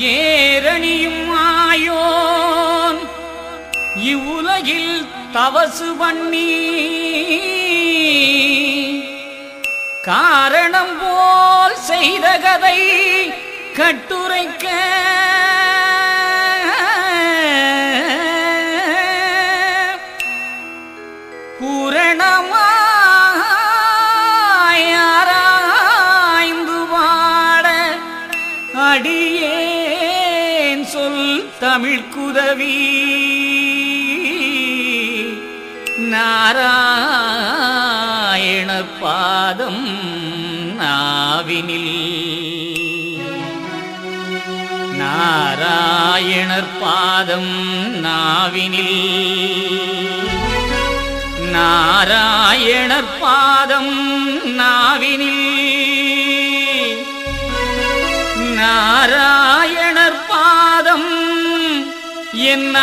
ஏரணியும் ஆயோன். இவ்வுலகில் தவசு பண்ணி. காரணம் போல் செய்த கதை கட்டுரைக்க. பூரணமாயாராய்ந்து வாட அடியே. தமிழ்குதவி நாராயண பாதம் நாவினில். நாராயணர் பாதம் நாவினில். நாராயணர் பாதம் நாவினில். நாராயணர் என்ன